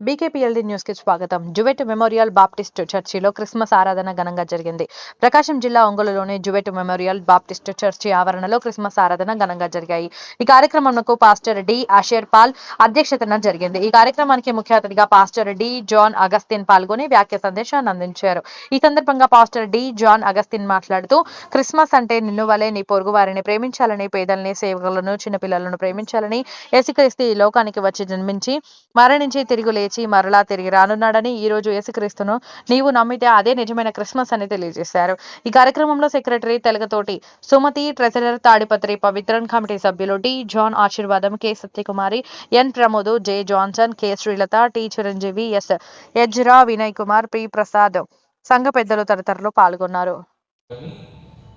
బీకేపీఎల్డీ న్యూస్కి స్వాగతం. Jewett memorial Baptist చర్చిలో క్రిస్మస్ ఆరాధన ఘనంగా జరిగింది. ప్రకాశం జిల్లా ఒంగోలులోని జువెట్ మెమోరియల్ బాప్టిస్ట్ చర్చి ఆవరణలో క్రిస్మస్ ఆరాధన ఘనంగా జరిగాయి. ఈ కార్యక్రమంకు పాస్టర్ డి. అషేర్ పాల్ అధ్యక్షతన జరిగింది. ఈ కార్యక్రమానికి ముఖ్య అతిథిగా పాస్టర్ డి. జాన్ అగస్తిన్ పాల్గొని వ్యాఖ్య సందేశాన్ని అందించారు. ఈ సందర్భంగా పాస్టర్ డి. జాన్ అగస్తిన్ మాట్లాడుతూ క్రిస్మస్ అంటే నిన్ను వలె నీ పొరుగు వారిని ప్రేమించాలని పేదల్ని సేవకులను చిన్నపిల్లలను ప్రేమించాలని యేసుక్రీస్తు ఈ లోకానికి వచ్చి జన్మించి మరణించి తిరిగి లేచి మరలా తిరిగి రానున్నాడని ఈ రోజు యేసుక్రీస్తును నీవు నమ్మితే అదే నిజమైన క్రిస్మస్ అని తెలియజేశారు. ఈ కార్యక్రమంలో secretary Telagathoti Sumathi treasurer Tadipatri Pavitran committee సభ్యులు D. John Aaseervadam K. Satyakumari N. Pramod J. Johnson K. Srilatha T. Chiranjeevi S. Ezra Vinay Kumar P. Prasad సంఘ పెద్దలు తదితరులు పాల్గొన్నారు.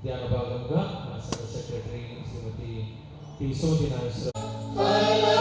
ధ్యాన భాగంగా సంఘ secretary Srimathi T. Nageswara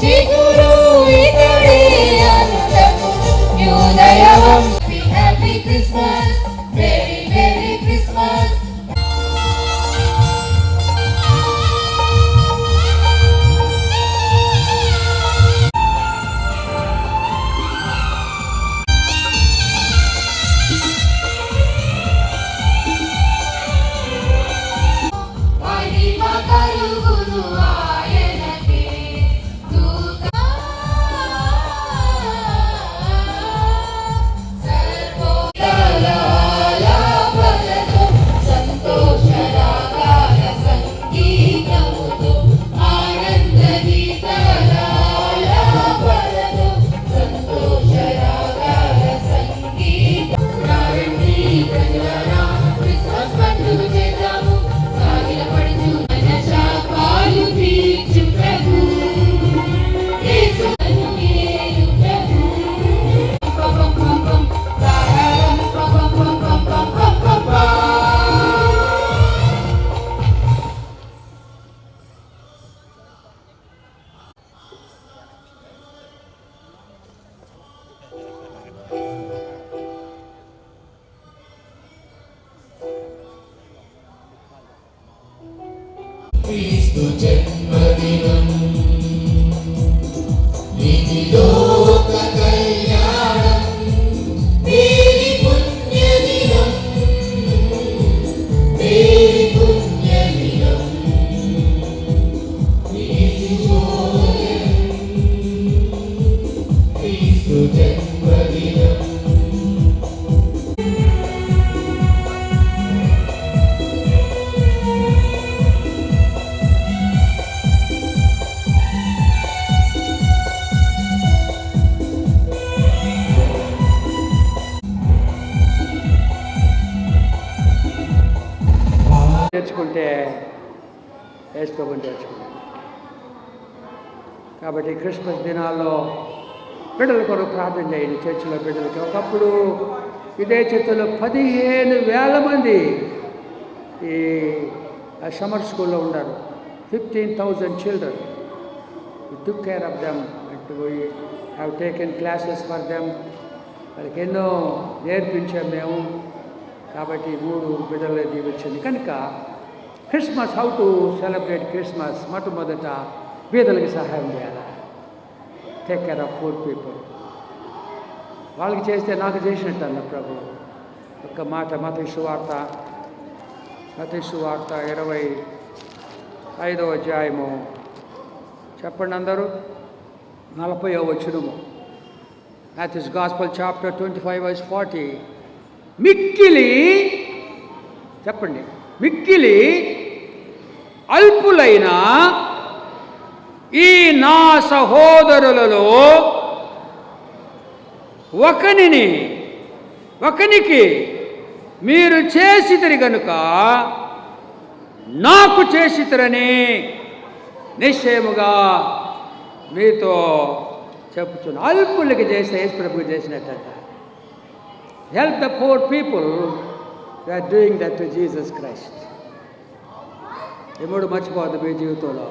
de coroa. క్రీస్తు జన్మదినం నేర్చుకుంటే వేసుకోకుండా కాబట్టి క్రిస్మస్ దినాల్లో బిడ్డల కొరకు ప్రార్థన చేయండి చర్చిలో బిడ్డలకి. ఒకప్పుడు ఇదే చర్చిలో పదిహేను వేల మంది ఈ సమ్మర్ స్కూల్లో ఉన్నారు. Fifteen thousand children. Took care of them we have taken classes for them వాళ్ళకి ఎన్నో నేర్పించాం మేము. కాబట్టి మూడు బిడ్డలు దీవించింది కనుక Christmas how to celebrate Christmas మొట్టమొదట బీదలకి సహాయం చేయాలి? Take care of poor people వాళ్ళకి చేస్తే నాకు చేసినట్టు అన్న ప్రభు. ఒక్క మాట మత సువార్త మత సువార్త ఇరవై ఐదవ అధ్యాయము. చెప్పండి అందరూ. నలభై వచ్చినము Matthew's Gospel chapter 25 verse 40 మిక్కిలి చెప్పండి. మిక్కిలి అల్పులైన ఈ నా సహోదరులలో ఒకనిని ఒకనికి మీరు చేసితరి గనుక నాకు చేసితరని నిశ్చయముగా మీతో చెప్పుచున్నా అల్పులకి చేస్తే యేసు ప్రభు చేసినట్ట help the poor people are doing that to Jesus Christ ఎప్పుడు మర్చిపోద్దు మీ జీవితంలో.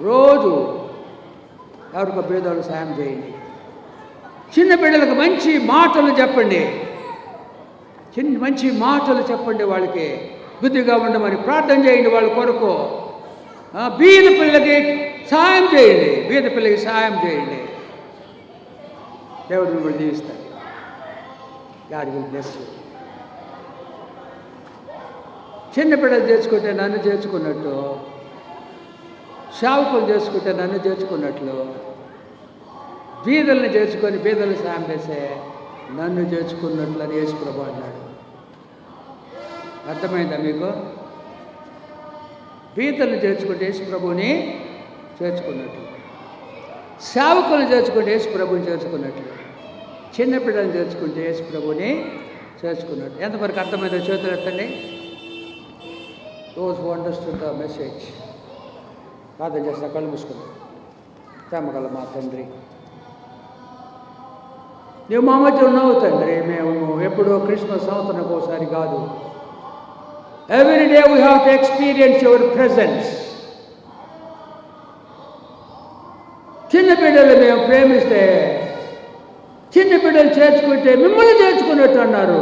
రోజు ఎవరికో పేదోళ్ళు సాయం చేయండి. చిన్న బిడ్డలకు మంచి మాటలు చెప్పండి. చిన్న మంచి మాటలు చెప్పండి వాళ్ళకి. బుద్ధిగా ఉండమని ప్రార్థన చేయండి వాళ్ళ కొరకు. బీద పిల్లలకి సాయం చేయండి. బీద పిల్లలకి సాయం చేయండి. దేవుడు మిమ్మల్ని జీవిస్తారు గాడ్ విల్ బ్లెస్ యూ చిన్న బిడ్డలు చేర్చుకుంటే నన్ను చేర్చుకున్నట్టు సేవకులు చేసుకుంటే నన్ను చేర్చుకున్నట్లు బీదల్ని చేర్చుకొని బీదలు సాయం చేసే నన్ను చేర్చుకున్నట్లు అని యేసు ప్రభు అన్నాడు. అర్థమైందా మీకు? బీదల్ని చేర్చుకుంటే యేసు ప్రభుని చేర్చుకున్నట్లు సేవకులను చేర్చుకుంటే యేసు ప్రభుని చేర్చుకున్నట్లు చిన్న చేర్చుకుంటే యేసు ప్రభుని చేర్చుకున్నట్టు ఎంతవరకు అర్థమైందో చేతులు ఎత్తండి దోస్ అండర్స్టూడ్ ద మెసేజ్ ప్రార్థన చేస్తా కళ్ళు మూసుకుందాం ప్రేమగల మా తండ్రి నువ్వు మా మధ్య ఉన్నావు తండ్రి మేము ఎప్పుడో క్రిస్మస్ సంవత్సరానికి ఒకసారి కాదు every day we have to experience your presence చిన్న బిడ్డలు మేము ప్రేమిస్తే చిన్న బిడ్డలు చేర్చుకుంటే మిమ్మల్ని చేర్చుకున్నట్టు అన్నారు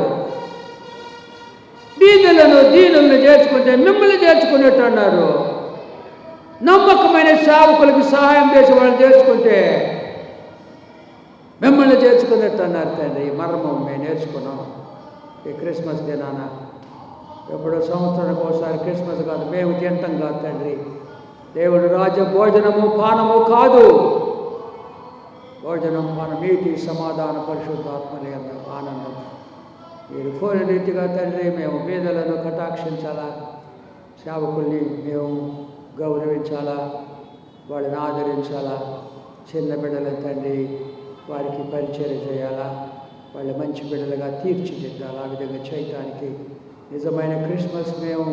దీనులను దీనులను చేర్చుకుంటే మిమ్మల్ని చేర్చుకున్నట్టు అన్నారు. నమ్మకమైన సేవకులకు సహాయం చేసి వాళ్ళని చేర్చుకుంటే మిమ్మల్ని చేర్చుకున్నట్టు అన్నారు తండ్రి. మర్మం మేము నేర్చుకున్నాం. ఈ క్రిస్మస్ దినాన ఎప్పుడో సంవత్సరానికి ఒకసారి క్రిస్మస్ కాదు మేము తింటాం కాదు తండ్రి. దేవుడు రాజ్య భోజనము పానము కాదు. భోజనం మన నీటి సమాధాన పరిశుద్ధాత్మలే ఆనందం. మీరు కోరిన రీతిగా తండ్రి మేము పేదలను కటాక్షించాలా? సేవకుల్ని మేము గౌరవించాలా? వాళ్ళని ఆదరించాలా? చిన్న బిడ్డల తండ్రి వారికి పరిచయం చేయాలా? వాళ్ళ మంచి బిడ్డలుగా తీర్చిదిద్దాలి? ఆ విధంగా చేయటానికి నిజమైన క్రిస్మస్ మేము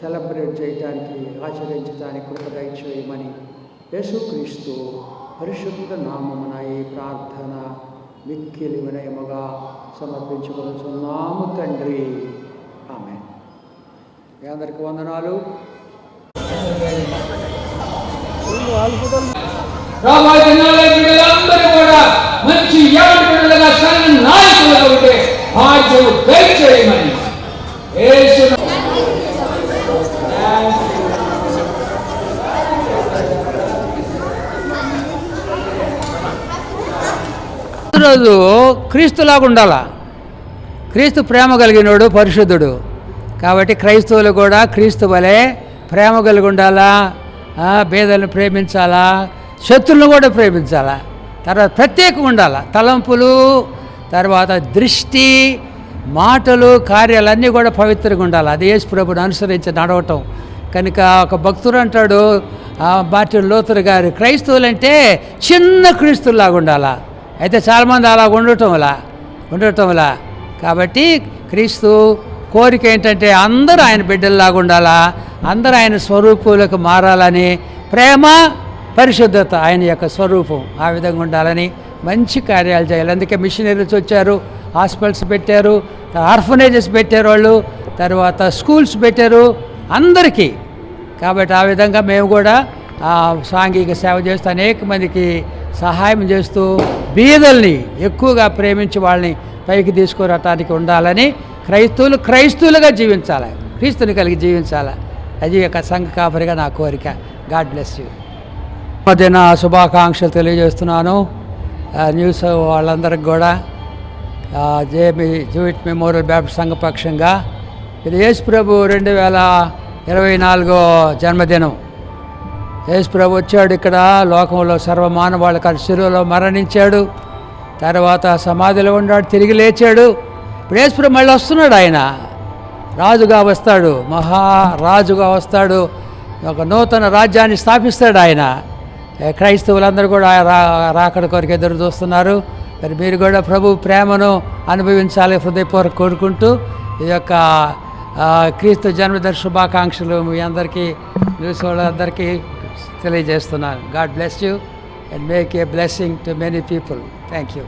సెలబ్రేట్ చేయటానికి ఆచరించడానికి కృప దయచేయమని యేసుక్రీస్తు పరిశుద్ధ నామమున ఈ ప్రార్థన మిక్కిలి వినయముగా సమర్పించుకొనుచున్నాము తండ్రి. ఆమె అందరికి వందనాలు. రాబోయే దినాల్లో బిడ్డలందరూ కూడా మంచి ఎవరి బిడ్డలుగా సంఘ నాయకులుగా ఉంటే బాధ్యత దయచేయమని యేసు రోజు క్రీస్తులాగా ఉండాలా? క్రీస్తు ప్రేమ కలిగినోడు పరిశుద్ధుడు. కాబట్టి క్రైస్తవులు కూడా క్రీస్తు వలె ప్రేమ కలిగి ఉండాలా? భేదాలను ప్రేమించాలా? శత్రులను కూడా ప్రేమించాలా? తర్వాత ప్రత్యేకంగా ఉండాలా? తలంపులు తర్వాత దృష్టి మాటలు కార్యాలు అన్నీ కూడా పవిత్రంగా ఉండాలి? అది యేసు ప్రభుని అనుసరించి నడవటం. కనుక ఒక భక్తుడు అంటాడు మార్టిన్ లోతురు గారు క్రైస్తవులంటే చిన్న క్రీస్తులాగా ఉండాలా? అయితే చాలామంది అలా ఉండటంలా ఉండటంలా. కాబట్టి క్రీస్తు కోరిక ఏంటంటే అందరూ ఆయన బిడ్డల్లాగా ఉండాలా అందరూ ఆయన స్వరూపులకు మారాలని ప్రేమ పరిశుద్ధత ఆయన యొక్క స్వరూపం ఆ విధంగా ఉండాలని మంచి కార్యాలు చేయాలి. అందుకే మిషనరీస్ వచ్చారు హాస్పిటల్స్ పెట్టారు ఆర్ఫనేజెస్ పెట్టారు వాళ్ళు తర్వాత స్కూల్స్ పెట్టారు అందరికీ. కాబట్టి ఆ విధంగా మేము కూడా సాంఘిక సేవ చేస్తూ అనేక మందికి సహాయం చేస్తూ బీదల్ని ఎక్కువగా ప్రేమించి వాళ్ళని పైకి తీసుకురావటానికి ఉండాలని క్రైస్తవులు క్రైస్తవులుగా జీవించాలి. క్రీస్తుని కలిగి జీవించాలి. అది యొక్క సంఘ కాపరిగా నా కోరిక. God bless you. మధ్యన శుభాకాంక్షలు తెలియజేస్తున్నాను. న్యూస్ వాళ్ళందరికి కూడా. జేబీ జూయిట్ మెమోరియల్ బ్యాప్ట్ సంఘ పక్షంగా. ఇది యేసు ప్రభు రెండు వేల ఇరవై నాలుగో జన్మదినం. యేసుప్రభు వచ్చాడు ఇక్కడ లోకంలో సర్వమానవాళ్ళ శిలువలో మరణించాడు. తర్వాత సమాధిలో ఉన్నాడు తిరిగి లేచాడు. ఇప్పుడు యేసుప్రభు మళ్ళీ వస్తున్నాడు ఆయన. రాజుగా వస్తాడు మహారాజుగా వస్తాడు. ఒక నూతన రాజ్యాన్ని స్థాపిస్తాడు ఆయన. క్రైస్తవులందరూ కూడా రాకడ కొరకు ఎదురు చూస్తున్నారు. మరి మీరు కూడా ప్రభు ప్రేమను అనుభవించాలి హృదయపూర్వక కోరుకుంటూ ఈ యొక్క క్రీస్తు జన్మదిన శుభాకాంక్షలు మీ అందరికీ న్యూస్ వాళ్ళందరికీ తెలియజేస్తున్నాను. God bless you and make a blessing to many people thank you